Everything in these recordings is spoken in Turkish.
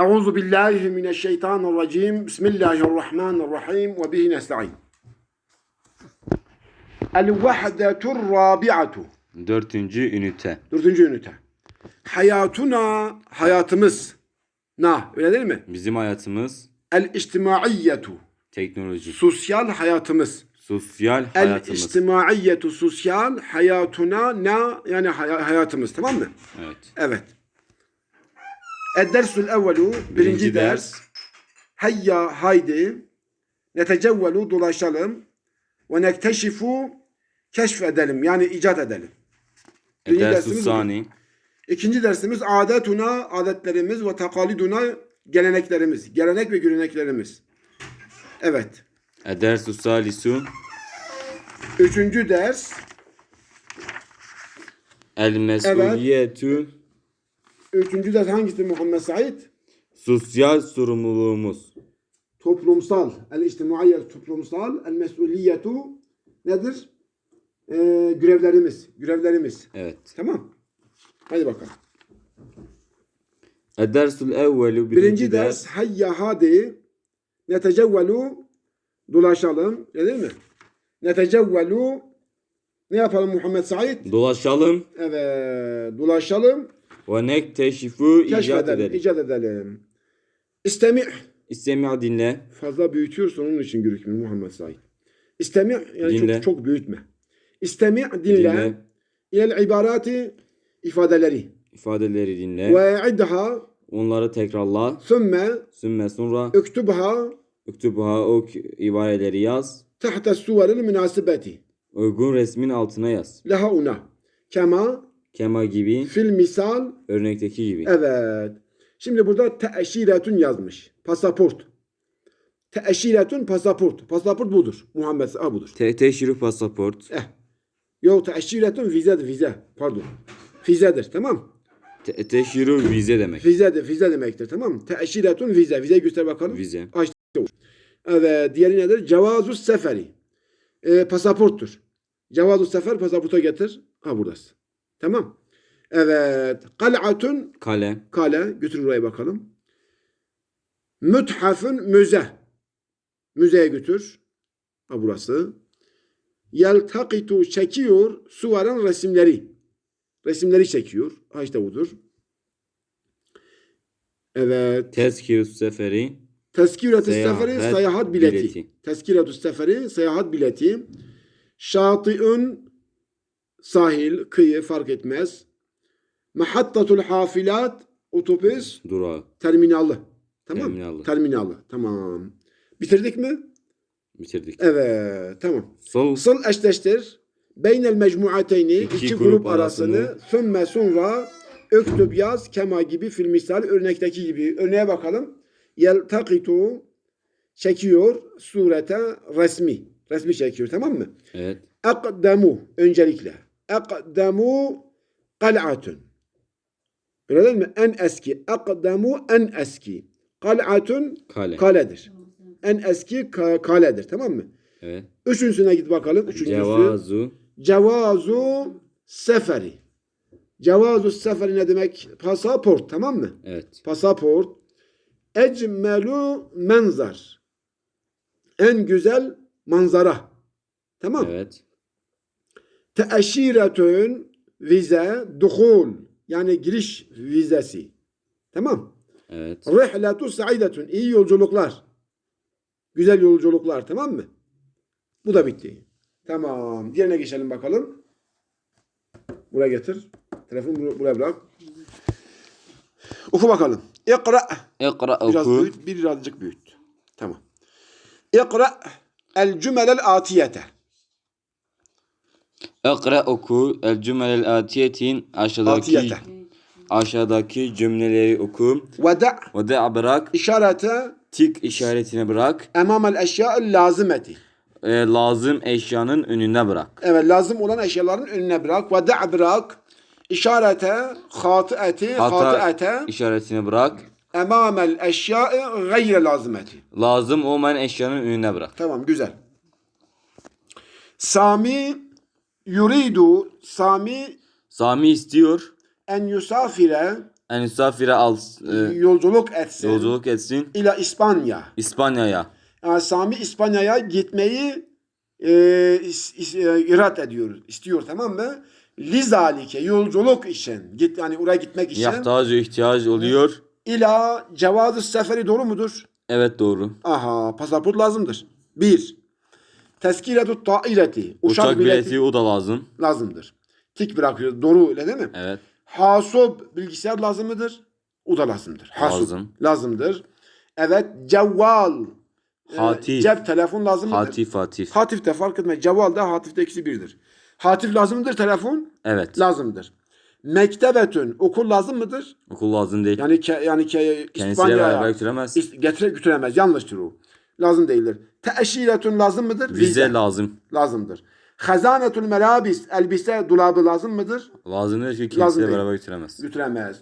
Euzu billahi mineşşeytanirracim. Bismillahirrahmanirrahim ve bihi nestaîn. El vahdetur rabi'atu. Dördüncü ünite. Dördüncü ünite. Hayatuna hayatımız. Na öyle değil mi? Bizim hayatımız El içtimaiyetu. teknoloji. Sosyal hayatımız. Sosyal El hayatımız. içtimaiyetu sosyal hayatuna na yani hay- hayatımız tamam mı? Evet. Evet. Ed-dersul evvelu birinci, ders. Hayya haydi netecevvelu dolaşalım ve nekteşifu keşfedelim yani icat edelim. Birinci dersimiz sani. İkinci dersimiz adetuna adetlerimiz ve takaliduna geleneklerimiz. Gelenek ve göreneklerimiz. Evet. Dersu salisu. Üçüncü ders El mesuliyetu. Üçüncü ders hangisi Muhammed Said? Sosyal sorumluluğumuz. toplumsal, el içtimaiyet toplumsal, el mesuliyetu nedir? Ee, görevlerimiz, görevlerimiz. Evet. Tamam. Hadi bakalım. Dersul evvelu Birinci, ders, hayya hadi netecevvelu dolaşalım. Değil mi? Netecevvelu ne yapalım Muhammed Said? Dolaşalım Evet, dolaşalım, ve nekteşifu icat edelim. icat edelim. İstemi İstemi dinle. fazla büyütüyorsun onun için gözükmüyor Muhammed Said. İstemi yani Dinle. çok çok büyütme. İstemi dinle. Dinle. İlel ibarati ifadeleri. ifadeleri dinle. Ve idha Onları tekrarla. sümme Sümme sonra üktübha üktübha o ibareleri yaz. tahta suvaril münasibeti. Uygun resmin altına yaz. Leha una. Kema Kema gibi fil misal. örnekteki gibi. Evet. Şimdi burada teşiretun yazmış. Pasaport. Teşiretun pasaport. Pasaport budur. Muhammed Said budur. Te teşrif pasaport. Eh. Yok teşiretun vizedir vize. Pardon. Vizedir tamam. Te teşrif vize demek. Vizedir vize demektir tamam mı? Teşiretun vize. Vizeyi göster bakalım. Vize. Açtı. Evet. Diğeri nedir? Cevazus seferi. Ee, pasaporttur. Cevazus sefer pasaporta getir. Ha buradasın. Tamam. Evet. Kal'atun Kale. kale. Götür buraya bakalım. Müthafın müze. Müzeye götür. Ha burası. Yeltakitu çekiyor suvarın resimleri. Resimleri çekiyor. Ha işte budur. Evet. Tezkir seferi. Tezkiretü Seyahat seferi seyahat bileti. bileti. Tezkiretü seferi seyahat bileti. Şati'ün sahil, kıyı fark etmez. Mahattatul hafilat otobüs Durağı. terminalı. Tamam. Terminalı. Terminalı. Tamam. Bitirdik mi? Bitirdik. Evet. Tamam. Sol. Sıl eşleştir. Beynel mecmuateyni iki, İki grup, grup arasını arasını. sümme sonra öktüb yaz kema gibi fil misal örnekteki gibi. Örneğe bakalım. Yeltakitu çekiyor surete resmi. Resmi çekiyor tamam mı? Evet. Akdemu öncelikle. Akdemu kal'atun. Öyle mi? En eski. Akdemu en eski. Kal'atun Kale. kaledir. En eski ka- kaledir tamam mı? Evet. Üçüncüsüne git bakalım. Üçüncüsü. Cevazu. Cevazu seferi. Cevazu seferi ne demek? Pasaport tamam mı? Evet. Pasaport. Ecmelu menzar. En güzel manzara. Tamam. Evet. Teeşiretün vize duhul. Yani giriş vizesi. Tamam. Evet. Rihletu saidetun. İyi yolculuklar. Güzel yolculuklar tamam mı? Bu da bitti. Tamam. Diğerine geçelim bakalım. Buraya getir. Telefonu bur- buraya bırak. Oku bakalım. İkra. İkra Biraz oku. büyüt. Birazcık büyüt. Tamam. İkra el cümelel atiyete. İkra oku. El cümelel atiyetin aşağıdaki Atiyete. aşağıdaki cümleleri oku. Ve da Ve de bırak. işarete Tik işaretini bırak. emamel eşya'el lazimeti. E, lazım eşyanın önüne bırak. Evet lazım olan eşyaların önüne bırak. Ve da bırak işarete hati'eti Hata hati'ete işaretini bırak. emamel eşya'i gayre lazimeti. Lazım olmayan eşyanın önüne bırak. Tamam güzel. Sami yuridu Sami Sami istiyor en yusafire En misafire al e, yolculuk etsin. yolculuk etsin İla İspanya. İspanya'ya. Yani Sami İspanya'ya gitmeyi e, is, is, e, irat ediyor, istiyor tamam mı? Lizalike yolculuk için git yani oraya gitmek için Yahtacı ihtiyaç oluyor. ila cevazı seferi doğru mudur? Evet doğru. Aha pasaport lazımdır. Bir. Teskiretü taileti. Uçak, Uçak bileti, bileti o da lazım. lazımdır. Tik bırakıyoruz. Doğru öyle değil mi? Evet. Hasob bilgisayar lazım mıdır? O da lazımdır. Hasob Lazım. lazımdır. Evet cevval. e, Hatif. cep telefon lazım mıdır? Hatif hatif. Hatif de fark etmez. Cevval da hatif de ikisi birdir. Hatif lazımdır telefon Evet. lazımdır. Mektebetün okul lazım mıdır? Okul lazım değil. Yani ke, yani ke, Kendisiyle İspanya'ya beraber götüremez. is- getire götüremez. Yanlıştır o. Lazım değildir. Teşhiretün lazım mıdır? Vize lazım. lazımdır. Hazanetül melabis elbise dolabı lazım mıdır? Lazım değil çünkü Lazım değil. beraber götüremez. Götüremez.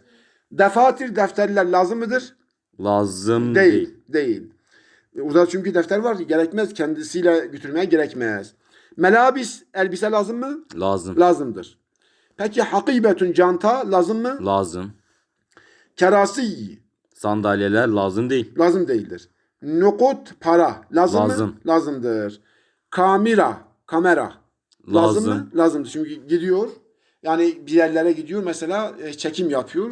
Defatir defterler lazım mıdır? Lazım Değil. değil. Değil. Orada çünkü defter var. Gerekmez. Kendisiyle götürmeye gerekmez. Melabis elbise lazım mı? Lazım. Lazımdır. Peki hakibetün canta lazım mı? Lazım. Kerasi Sandalyeler lazım değil. lazım değildir. Nukut para lazım, Lazım. mı? Lazımdır. Kamera kamera lazım, Lazım. mı? Lazımdır. Çünkü gidiyor. Yani bir yerlere gidiyor mesela e, çekim yapıyor.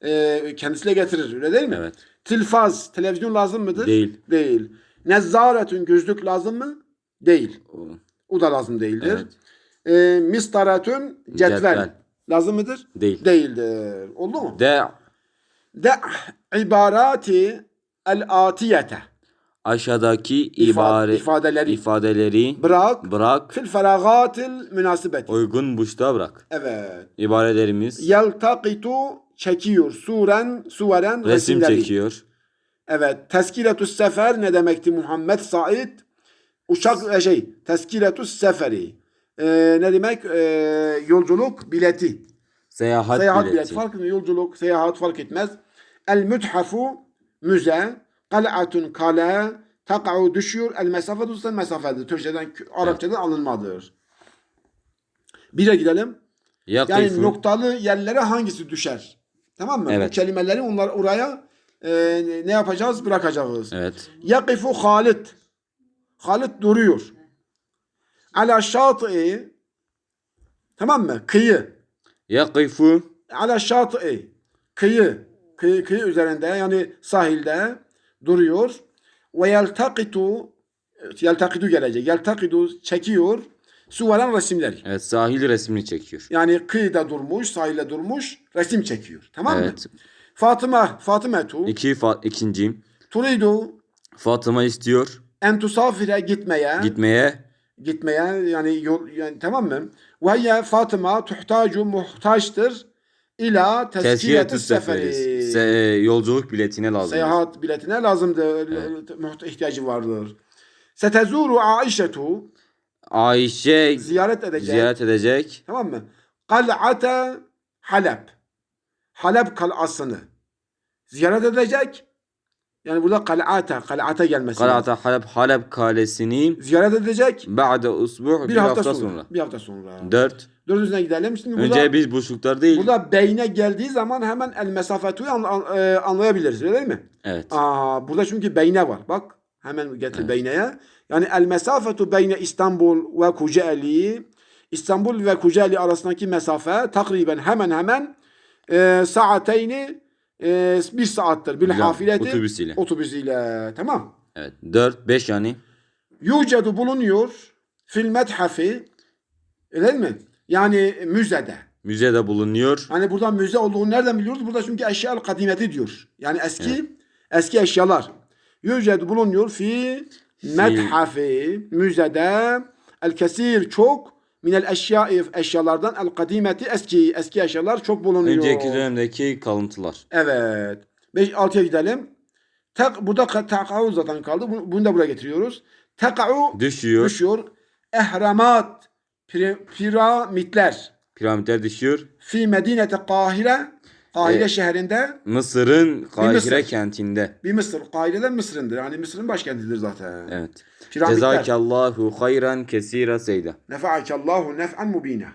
E, kendisiyle getirir öyle değil mi? Evet. Tilfaz televizyon lazım mıdır? Değil. Değil. Nezzaretün gözlük lazım mı? Değil. O- O da lazım değildir. Evet. E, mistaretün cetvel. Cetvel. lazım mıdır? Değil. Değildir. Oldu mu? De De ibarati el atiyete. aşağıdaki ibare ifadeleri ifadeleri bırak bırak fil feragatil münasibeti. uygun boşluğa bırak. Evet. İbarelerimiz Yeltakitu çekiyor. Suren, suveren resim resimleri. çekiyor. Evet. Teskiletü sefer ne demekti Muhammed Said? Uçak e, şey. Teskiletü seferi. Ee, ne demek? Ee, yolculuk bileti. Seyahat, seyahat bileti. bileti. Fark etmiyor. Yolculuk, seyahat fark etmez. El müthafu müze. Kal'atun kale. Taka'u düşüyor. El mesafetu ise mesafedir. Türkçeden, Arapçadan alınmadır. Bire gidelim. Yani Yakifu noktalı yerlere hangisi düşer? Tamam mı? Evet. Bu kelimeleri onlar oraya e, ne yapacağız? Bırakacağız. Evet. Yakifu Halit. Halit duruyor. Ala şatı'i tamam mı? Kıyı. Yakifu Ala şatı'i kıyı. Kıyı, kıyı üzerinde yani sahilde duruyor. Ve yeltakitu yeltakitu gelecek. Yeltakitu çekiyor. Suveren resimleri. evet sahil resmini çekiyor. Yani kıyıda durmuş, sahilde durmuş, resim çekiyor. Tamam mı? Evet. Fatıma, Fatımetu, İki fa- ikinci turidu Fatıma istiyor en tusafire gitmeye, gitmeye gitmeye yani yol yani tamam mı? Ve hiye Fatıma tuhtacu muhtaçtır ila tezkiyetü seferi. Se- yolculuk biletine lazım. Seyahat biletine lazımdır, muht- ihtiyacı vardır. Setezuru Aişetu Ayşe ziyaret edecek. ziyaret edecek. Tamam mı? Kal'ate Halep. Halep kal'asını ziyaret edecek. Yani burada kal'ate, kal'ate gelmesi. Galata Halep Halep kalesini Ziyaret edecek. ba'de usbu' Bir, hafta, sonra. Bir hafta sonra. Dört. Dördüncüsüne gidelim. Şimdi burada, Önce biz boşluklar değil. burada beyne geldiği zaman hemen el mesafetuyu an, an- e, anlayabiliriz. Öyle değil mi? Evet. Aa, burada çünkü beyne var. Bak hemen getir beyneye. Yani el mesafetu beyne İstanbul ve Kocaeli İstanbul ve Kocaeli arasındaki mesafe takriben hemen hemen e, saateyni e, bir saattir. Bir hafileti Otobüsüyle. otobüsüyle. Tamam. Evet. Dört. Beş yani. Yucedu bulunuyor fil methafi öyle mi? Yani müzede. Müzede bulunuyor. Hani burada müze olduğunu nereden biliyoruz? Burada çünkü eşya kadimeti diyor. Yani eski eski eşyalar. Yüced bulunuyor fi methafi müzede el kesir çok minel eşya eşyalardan el kadimeti eski eski eşyalar çok bulunuyor. Önceki dönemdeki kalıntılar. Evet. 5 6'ya gidelim. Tak burada ka- takau zaten kaldı. Bunu, bunu da buraya getiriyoruz. Takau Düşüyor. düşüyor. Ehramat pir- piramitler Piramitler düşüyor. fi medineti Kahire Kahire Evet. şehrinde Mısır'ın Kahire Mısır. kentinde. bir Mısır. Kahire'den Mısır'ındır. Yani Mısır'ın başkentidir zaten. Evet. Piramitler. Cezakallahu hayran kesira seyda. Nefa'akallahu nef'an mubina.